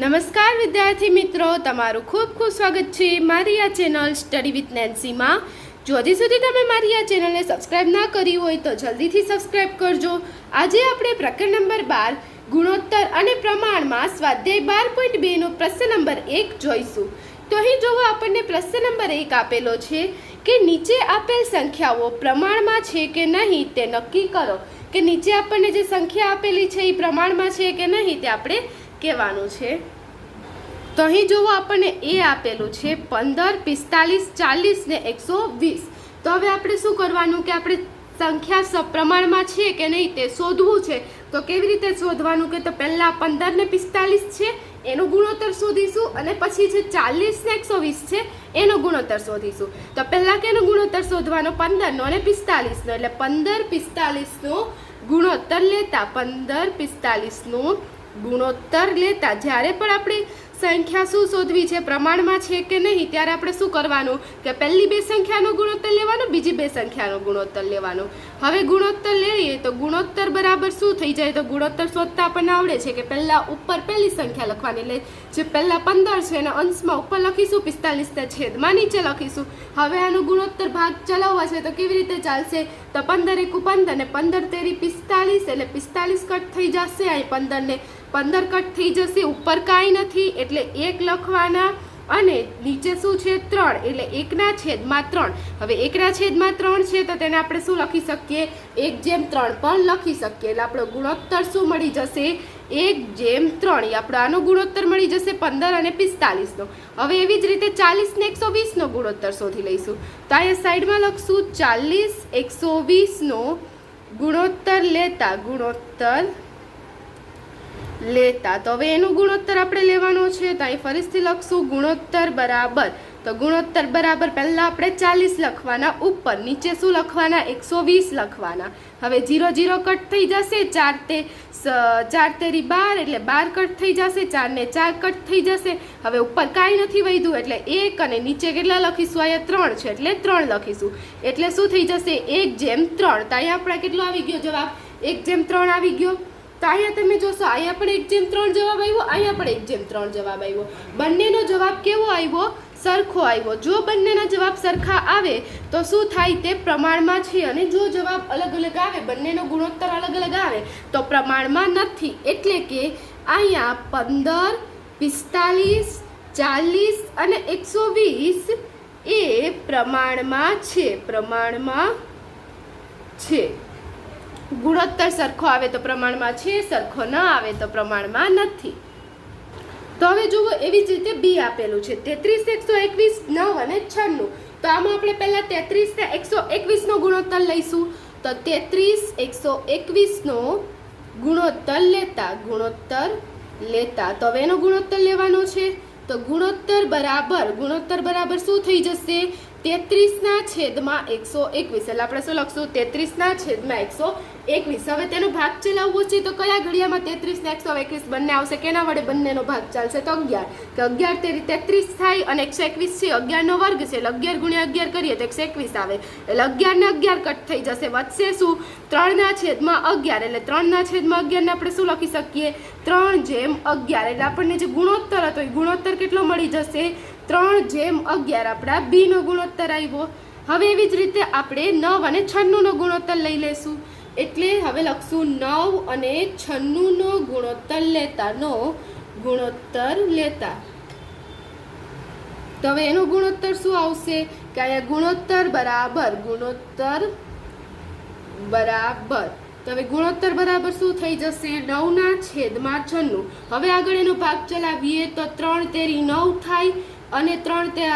નમસ્કાર વિદ્યાર્થી મિત્રો, તમારું ખૂબ ખૂબ સ્વાગત છે મારી આ ચેનલ સ્ટડી વિથ નેન્સીમાં જો હજી સુધી તમે મારી આ ચેનલને સબસ્ક્રાઇબ ના કરી હોય તો જલ્દીથી સબસ્ક્રાઇબ કરજો. આજે આપણે પ્રકરણ નંબર બાર, ગુણોત્તર અને પ્રમાણમાં સ્વાધ્યાય બાર પોઈન્ટ બેનો પ્રશ્ન નંબર એક જોઈશું. તો અહીં જોવો, આપણને પ્રશ્ન નંબર એક આપેલો છે કે નીચે આપેલ સંખ્યાઓ પ્રમાણમાં છે કે નહીં તે નક્કી કરો. કે નીચે આપણને જે સંખ્યા આપેલી છે એ પ્રમાણમાં છે કે નહીં તે આપણે કહેવાનું છે? તો અહીં જોવો આપણને એ આપેલું છે પંદર, પિસ્તાલીસ, ચાલીસ ને એકસો વીસ. તો હવે આપણે શું કરવાનું કે આપણે સંખ્યા સપ્રમાણમાં છે કે નહીં તે શોધવું છે. તો કેવી રીતે શોધવાનું કે તો પહેલાં પંદર ને પિસ્તાલીસ છે, એનો ગુણોત્તર શોધીશું અને પછી જે ચાલીસ ને એકસો વીસ છે, એનો ગુણોત્તર શોધીશું. તો પહેલાં કેનો ગુણોત્તર શોધવાનો? પંદરનો અને પિસ્તાલીસનો. એટલે પંદર, પિસ્તાલીસનો ગુણોત્તર લેતા પંદર, પિસ્તાલીસનો ગુણોત્તર લેતા જ્યારે પણ આપણે સંખ્યા શું શોધવી છે, પ્રમાણમાં છે કે નહીં, ત્યારે આપણે શું કરવાનું? કે પહેલી બે સંખ્યાનો ગુણોત્તર લેવાનો, બીજી બે સંખ્યાનો ગુણોત્તર લેવાનો. હવે ગુણોત્તર લઈએ તો ગુણોત્તર બરાબર શું થઈ જાય? તો ગુણોત્તર શોધતા આપણને આવડે છે કે પહેલાં ઉપર પહેલી સંખ્યા લખવાની એટલે જે પહેલાં પંદર છે એના અંશમાં ઉપર લખીશું પિસ્તાલીસના છેદમાં નીચે લખીશું. હવે આનો ગુણોત્તર ભાગ ચલાવવા છે તો કેવી રીતે ચાલશે? તો પંદર એકુ પંદર ને પંદર તેરી પિસ્તાલીસ, એટલે પિસ્તાલીસ કટ થઈ જશે અહીં પંદરને. પંદર કટ થઈ જશે, ઉપર કાંઈ નથી, એટલે એક લખવાના અને નીચે શું છે? ત્રણ, એટલે એકના છેદમાં ત્રણ. હવે એકના છેદમાં ત્રણ છે, તો તેને આપણે શું લખી શકીએ? એક જેમ ત્રણ પણ લખી શકીએ. એટલે આપણો ગુણોત્તર શું મળી જશે? એક જેમ ત્રણ. એ આપણો આનો ગુણોત્તર મળી જશે પંદર અને પિસ્તાલીસનો. હવે એવી જ રીતે ચાલીસ ને એકસો વીસનો ગુણોત્તર શોધી લઈશું. તો અહીંયા સાઈડમાં લખશું ચાલીસ એકસો વીસનો ગુણોત્તર લેતા ગુણોત્તર લેતા. તો હવે એનું ગુણોત્તર આપણે લેવાનો છે તો અહીં ફરીથી લખશું ગુણોત્તર બરાબર. તો ગુણોત્તર બરાબર પહેલાં આપણે ચાલીસ લખવાના, ઉપર નીચે શું લખવાના? એકસો વીસ લખવાના. હવે જીરો જીરો કટ થઈ જશે, ચાર તે ચાર તેરી બાર એટલે બાર કટ થઈ જશે ચારને ચાર કટ થઈ જશે. હવે ઉપર કાંઈ નથી વધ્યું એટલે એક અને નીચે કેટલા લખીશું? અહીંયા ત્રણ છે એટલે ત્રણ લખીશું. એટલે શું થઈ જશે? એક જેમ ત્રણ. તો અહીંયા આપણે કેટલો આવી ગયો જવાબ? એક જેમ ત્રણ આવી ગયો? તો અહીંયા તમે જોશો, અહીંયા પણ એક જેમ ત્રણ જવાબ આવ્યો, અહીંયા પણ એક જેમ ત્રણ જવાબ આવ્યો. બંનેનો જવાબ કેવો આવ્યો? સરખો આવ્યો. જો બંનેના જવાબ સરખા આવે, તો શું થાય તે પ્રમાણમાં છે અને જો જવાબ અલગ અલગ આવે, બંનેનો ગુણોત્તર અલગ અલગ આવે, તો પ્રમાણમાં નથી. એટલે કે અહીંયા પંદર, પિસ્તાલીસ, ચાલીસ અને એકસો વીસ એ પ્રમાણમાં છે પ્રમાણમાં છે. ગુણોત્તર સરખો આવે તો પ્રમાણમાં છે, સરખો ન આવે તો પ્રમાણમાં નથી. તો હવે જુઓ, એવી જ રીતે બી આપેલું છે. તેત્રીસ એકસો એકવીસ નવ અને છન્નું. તો આમાં આપણે પહેલાં તેત્રીસ ને એકસો એકવીસનો ગુણોત્તર લઈશું. તો તેત્રીસ એકસો એકવીસનો ગુણોત્તર લેતા ગુણોત્તર લેતા. તો હવે એનો ગુણોત્તર લેવાનો છે. તો ગુણોત્તર બરાબર ગુણોત્તર બરાબર શું થઈ જશે? તેત્રીસના છેદમાં એકસો એકવીસ. એટલે આપણે શું લખશું? તેત્રીસના છેદમાં એકસો એકવીસ. હવે તેનો ભાગ ચલાવવો છે તો કયા ઘડિયામાં તેત્રીસ ને એકસો એકવીસ બંને આવશે? કેના વડે બંનેનો ભાગ ચાલશે? તો અગિયાર. કે અગિયાર તેરી તેત્રીસ થાય અને એકસો એકવીસ છે. અગિયારનો વર્ગ છે. એટલે અગિયાર ગુણ્યા અગિયાર કરીએ તો એકસો એકવીસ આવે. એટલે અગિયાર ને અગિયાર કટ થઈ જશે. વધશે શું? ત્રણના છેદમાં અગિયાર. એટલે ત્રણના છેદમાં અગિયારને આપણે શું લખી શકીએ? ત્રણ જેમ અગિયાર. એટલે આપણને જે ગુણોત્તર હતો, એ ગુણોત્તર કેટલો મળી જશે? ત્રણ જેમ અગિયાર આપણા બીનો ગુણોત્તર આવ્યો. હવે એવી જ રીતે આપણે નવ અને છન્નુંનો ગુણોત્તર લઈ લેશું. એટલે હવે લખશું નવ અને છન્નુંનો ગુણોત્તર લેતા નો ગુણોત્તર લેતા. તો હવે એનો ગુણોત્તર શું આવશે? કે અહીંયા ગુણોત્તર બરાબર ગુણોત્તર બરાબર. તો હવે ગુણોત્તર બરાબર શું થઈ જશે? નવના છેદમાં છન્નું. હવે આગળ એનો ભાગ ચલાવીએ તો ત્રણ તેરી નવ થાય. અને ત્રણ તે,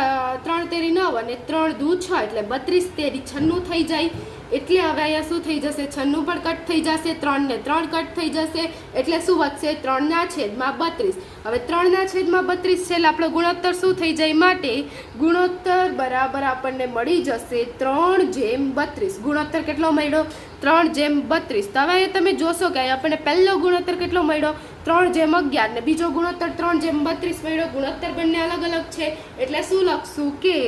ત્રણ તેરી નવ અને ત્રણ દૂ છ એટલે બત્રીસ તેરી છન્નું થઈ જાય. એટલે હવે અહીંયા શું થઈ જશે? છન્નું પણ કટ થઈ જશે, ત્રણને ત્રણ કટ થઈ જશે. એટલે શું વધશે ત્રણના છેદમાં બત્રીસ. હવે ત્રણના છેદમાં બત્રીસ છેલ્લે આપણો ગુણોત્તર શું થઈ જાય માટે? ગુણોત્તર બરાબર આપણને મળી જશે ત્રણ જેમ બત્રીસ. ગુણોત્તર કેટલો મળ્યો? ત્રણ જેમ બત્રીસ. તો હવે તમે જોશો કે આપણને પહેલો ગુણોત્તર કેટલો મળ્યો? ત્રણ જેમ અગિયાર. ને બીજો ગુણોત્તર ત્રણ જેમ બત્રીસ મળ્યો. ગુણોત્તર બંને અલગ અલગ છે. એટલે શું લખશું કે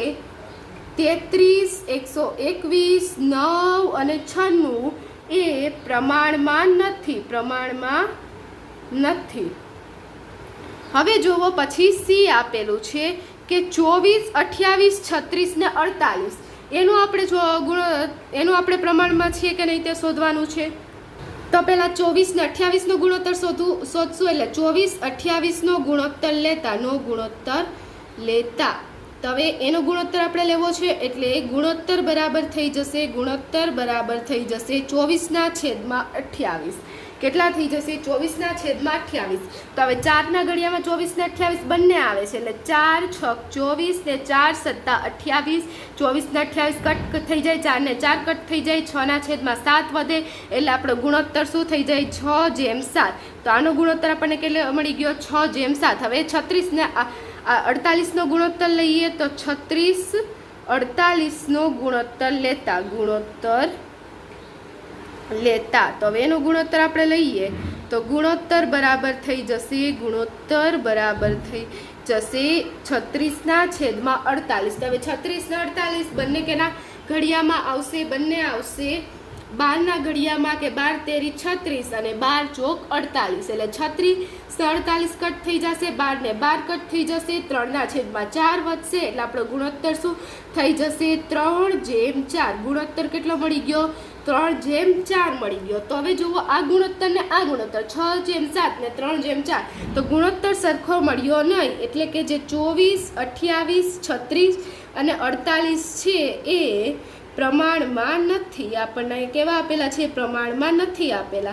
તેત્રીસ, એકસો એકવીસ, નવ અને છન્નું એ પ્રમાણમાં નથી પ્રમાણમાં નથી. હવે જોવો પછી સી આપેલું છે કે ચોવીસ, અઠ્યાવીસ, છત્રીસ ને અડતાલીસ. એનું આપણે જો ગુણ, એનું આપણે પ્રમાણમાં છીએ કે નહીં તે શોધવાનું છે? તો પહેલાં ચોવીસ ને અઠ્યાવીસનો ગુણોત્તર શોધવું, શોધશું એટલે ચોવીસ અઠ્યાવીસનો ગુણોત્તર લેતા, નો ગુણોત્તર લેતા. તો હવે એનો ગુણોત્તર આપણે લેવો છે એટલે ગુણોત્તર બરાબર થઈ જશે, ગુણોત્તર બરાબર થઈ જશે ચોવીસના છેદમાં અઠ્યાવીસ. કેટલા થઈ જશે? ચોવીસના છેદમાં અઠ્યાવીસ. તો હવે ચારના ઘડિયામાં ચોવીસને અઠ્યાવીસ બંને આવે છે એટલે ચાર, છ, ચોવીસ ને ચાર સત્તા અઠ્યાવીસ. ચોવીસને અઠ્યાવીસ કટ થઈ જાય, ચારને ચાર કટ થઈ જાય, છના છેદમાં સાત વધે એટલે આપણો ગુણોત્તર શું થઈ જાય? છ જેમ સાત. તો આનો ગુણોત્તર આપણને કેટલે મળી ગયો? છ જેમ સાત. હવે છત્રીસ ને આ અડતાલીસનો ગુણોત્તર લઈએ તો છત્રીસ, અડતાલીસનો ગુણોત્તર લેતા ગુણોત્તર લેતા. તો હવે એનો ગુણોત્તર આપણે લઈએ તો ગુણોત્તર બરાબર થઈ જશે, ગુણોત્તર બરાબર થઈ જશે છત્રીસના છેદમાં અડતાલીસ. તો હવે છત્રીસ ને અડતાલીસ બંને કેના ઘડિયામાં આવશે? બંને આવશે બારના ઘડિયામાં કે બાર તેરી છત્રીસ અને બાર ચોક અડતાલીસ. એટલે છત્રીસ અડતાલીસ કટ થઈ જશે, બાર ને બાર કટ થઈ જશે ત્રણના છેદમાં ચાર વધશે, એટલે આપણો ગુણોત્તર શું? થઈ જશે ત્રણ જેમ ચાર. ગુણોત્તર કેટલો મળી ગયો? ત્રણ જેમ ચાર મળી ગયો. તો હવે જુઓ આ ગુણોત્તર ને આ ગુણોત્તર. છ જેમ સાત ને ત્રણ જેમ ચાર. તો ગુણોત્તર સરખો મળ્યો નહીં. એટલે કે જે ચોવીસ, અઠ્યાવીસ, છત્રીસ અને અડતાલીસ છે એ પ્રમાણમાં નથી આપણને કેવા આપેલા છે? પ્રમાણમાં નથી આપેલા.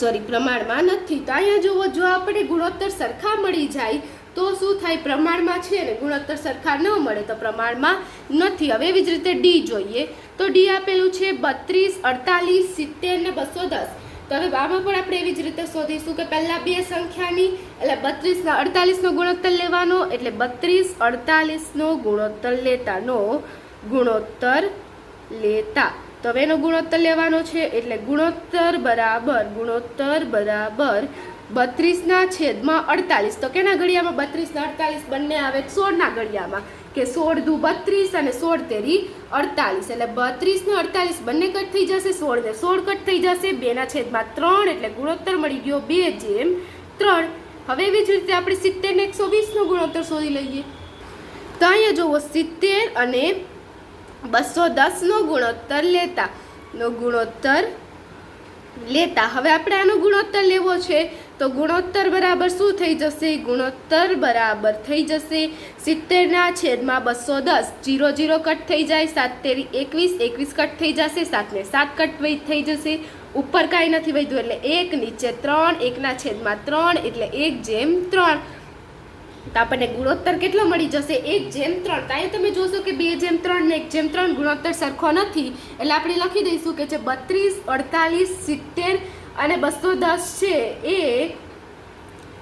સોરી પ્રમાણમાં નથી. તો અહીંયા જુઓ, જો આપણે ગુણોત્તર સરખા મળી જાય, તો શું થાય? પ્રમાણમાં છે ને, ગુણોત્તર સરખા ન મળે, તો પ્રમાણમાં નથી. હવે એવી જ રીતે ડી જોઈએ. તો ડી આપેલું છે બત્રીસ, અડતાલીસ, સિત્તેર ને બસો દસ. તો હવે આમાં પણ આપણે એવી જ રીતે શોધીશું કે પહેલાં બે સંખ્યાની, એટલે બત્રીસના, અડતાલીસનો ગુણોત્તર લેવાનો, એટલે બત્રીસ, અડતાલીસનો ગુણોત્તર લેતાનો ગુણોત્તર લેતા. તો હવે એનો ગુણોત્તર લેવાનો છે, એટલે ગુણોત્તર બરાબર ગુણોત્તર બરાબર બત્રીસના છેદમાં અડતાલીસ. તો કેના ઘડિયામાં બત્રીસ ને અડતાલીસ બંને આવે? સોળના ઘડિયામાં કે સોળ દુ બત્રીસ અને સોળ તેરી અડતાલીસ. એટલે બત્રીસ ને અડતાલીસ બંને કટ થઈ જશે, સોળ ને સોળ કટ થઈ જશે, બેના છેદમાં ત્રણ, એટલે ગુણોત્તર મળી ગયો બે જેમ ત્રણ. હવે એવી જ રીતે આપણે સિત્તેર ને એકસો વીસનો ગુણોત્તર શોધી લઈએ. તો અહીંયા જુઓ સિત્તેર અને બસો દસનો ગુણોત્તર લેતા, નો ગુણોત્તર લેતા. હવે આપણે આનો ગુણોત્તર લેવો છે, તો ગુણોત્તર બરાબર શું થઈ જશે? ગુણોત્તર બરાબર થઈ જશે સિત્તેરના છેદમાં બસો દસ. જીરો જીરો કટ થઈ જાય, સાત તેરી એકવીસ એકવીસ કટ થઈ જશે, સાતને સાત કટ થઈ જશે. ઉપર કાંઈ નથી વધ્યું, એટલે એક નીચે ત્રણ, એકના છેદમાં ત્રણ, એટલે એક જેમ ત્રણ. તો આપણને ગુણોત્તર કેટલો મળી જશે? એક જેમ ત્રણ. ત્યાં તમે જોશો કે બે જેમ ત્રણ ને એક જેમ ત્રણ ગુણોત્તર સરખો નથી. એટલે આપણે લખી દઈશું કે જે બત્રીસ, અડતાલીસ, સિત્તેર અને બસો દસ છે એ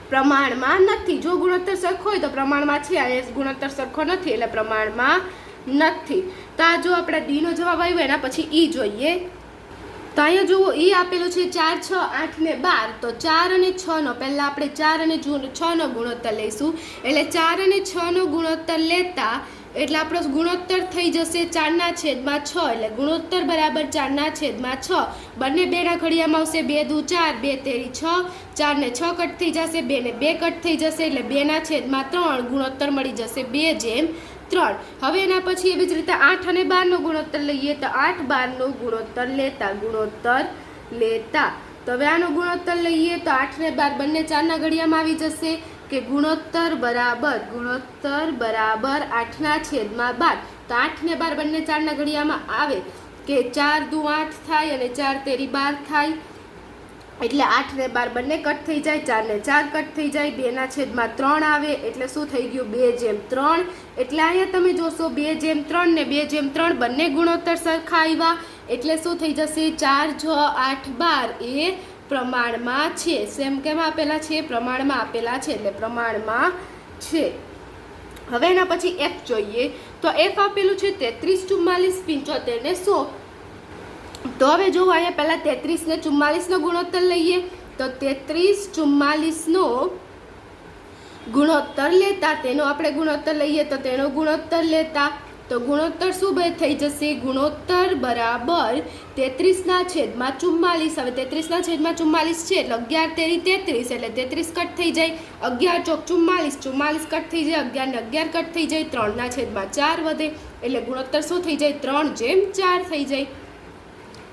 પ્રમાણમાં નથી. જો ગુણોત્તર સરખો હોય તો પ્રમાણમાં છે. અને ગુણોત્તર સરખો નથી એટલે પ્રમાણમાં નથી. તો આ જો આપણા ડીનો જવાબ આવ્યો એના પછી ઈ જોઈએ. તો અહીંયા જુઓ એ આપેલું છે ચાર, છ, આઠ ને બાર. તો ચાર અને છ નો, પહેલાં આપણે ચાર અને જૂન છ નો ગુણોત્તર લઈશું. એટલે ચાર અને છ નો ગુણોત્તર લેતા, એટલે આપણો ગુણોત્તર થઈ જશે ચારના છેદમાં છ. એટલે ગુણોત્તર બરાબર ચારના છેદમાં છ. બંને બેના ઘડિયામાં આવશે, બે દુ ચાર, બે તેરી છ. ચારને છ કટ થઈ જશે, બેને બે કટ થઈ જશે, એટલે બેના છેદમાં ત્રણ. ગુણોત્તર મળી જશે બે જેમ. ત્રણ. હવે એના પછી એવી જ રીતે આઠ અને બારનો ગુણોત્તર લઈએ તો આઠ બારનો ગુણોત્તર લેતા ગુણોત્તર લેતા. તો હવે આનો ગુણોત્તર લઈએ તો આઠ ને બાર બંને ચારના ઘડિયામાં આવી જશે કે ગુણોત્તર બરાબર ગુણોત્તર બરાબર આઠના છેદમાં બાર. તો આઠ ને બાર બંને ચારના ઘડિયામાં આવે કે ચાર દુ આઠ થાય અને ચાર તેરી બાર થાય. એટલે આઠ ને બાર બંને કટ થઈ જાય, ચાર ને ચાર કટ થઈ જાય બેના છેદમાં ત્રણ આવે, એટલે શું થઈ ગયું? બે જેમ ત્રણ. એટલે અહીંયા તમે જોશો, બે જેમ ત્રણ ને બે જેમ ત્રણ બંને ગુણોત્તર સરખા આવ્યા. એટલે શું થઈ જશે? ચાર છ આઠ બાર એ પ્રમાણમાં છે. સેમ કેમ આપેલા છે? પ્રમાણમાં આપેલા છે, એટલે પ્રમાણમાં છે. હવે એના પછી એફ જોઈએ. તો એફ આપેલું છે તેત્રીસ ચુમ્માલીસ, પંચોતેર ને સો. તો હવે જો અહીંયા પહેલાં તેત્રીસ ને ચુમ્માલીસનો ગુણોત્તર લઈએ, તો તેત્રીસ ચુમ્માલીસનો ગુણોત્તર લેતા, તેનો આપણે ગુણોત્તર લઈએ તો તેનો ગુણોત્તર લેતા, તો ગુણોત્તર શું થઈ જશે? ગુણોત્તર બરાબર તેત્રીસના છેદમાં ચુમ્માલીસ. હવે તેત્રીસના છેદમાં ચુમ્માલીસ છે એટલે અગિયાર તેરી તેત્રીસ એટલે તેત્રીસ કટ થઈ જાય. અગિયાર ચોક ચુમ્માલીસ ચુમ્માલીસ કટ થઈ જાય, અગિયાર ને અગિયાર કટ થઈ જાય ત્રણના છેદમાં ચાર વધે. એટલે ગુણોત્તર શું થઈ જાય? ત્રણ જેમ ચાર થઈ જાય.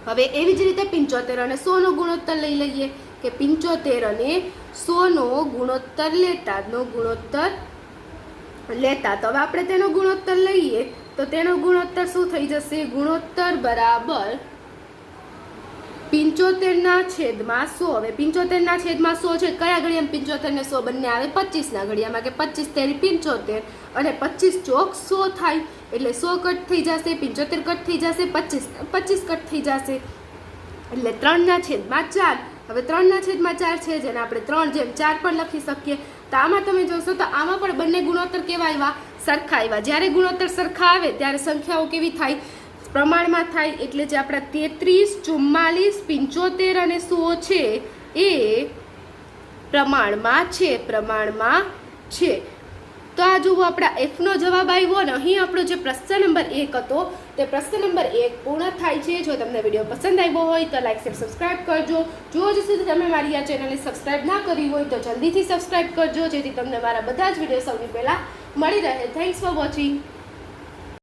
હવે એવી જ રીતે પિંચોતેર અને સોનો ગુણોત્તર લઈ લઈએ કે પિંચોતેર અને સોનો ગુણોત્તર લેતા ગુણોત્તર લેતા. તો હવે આપણે તેનો ગુણોત્તર લઈએ તો તેનો ગુણોત્તર શું થઈ જશે? ગુણોત્તર બરાબર પિંચોતેરના છેદમાં સો. હવે પિંચોતેરના છેદમાં સો છે. કયા ઘડિયામાં પિંચોતેર ને સો બંને આવે? પચીસના ઘડિયામાં કે પચીસ તેરી પિંચોતેર અને પચીસ ચોક સો થાય. એટલે સો કટ થઈ જશે, પંચોતેર કટ થઈ જશે, પચીસ પચીસ કટ થઈ જશે. એટલે ત્રણના છેદમાં ચાર. હવે ત્રણના છેદમાં ચાર છે, જેને આપણે ત્રણ જેમ ચાર પણ લખી શકીએ. તો આમાં તમે જોશો તો આમાં પણ બંને ગુણોત્તર કેવા આવ્યા સરખા આવ્યા. જ્યારે ગુણોત્તર સરખા આવે, ત્યારે સંખ્યાઓ કેવી થાય? પ્રમાણમાં થાય, એટલે જે આપણા તેત્રીસ, ચુમ્માલીસ, પંચોતેર અને સો છે, એ પ્રમાણમાં છે પ્રમાણમાં છે. તો આ જુઓ આપણા એફનો જવાબ આવ્યો અને અહીં આપણો જે પ્રશ્ન નંબર એક હતો, તે પ્રશ્ન નંબર એક પૂર્ણ થાય છે. જો તમને વીડિયો પસંદ આવ્યો હોય તો લાઇક શેર સબસ્ક્રાઇબ કરજો. જો હજુ સુધી તમે મારી આ ચેનલને સબસ્ક્રાઇબ ના કરી હોય તો જલ્દીથી સબસ્ક્રાઇબ કરજો, જેથી તમને મારા બધા જ વીડિયો સૌથી પહેલાં મળી રહે. Thanks for watching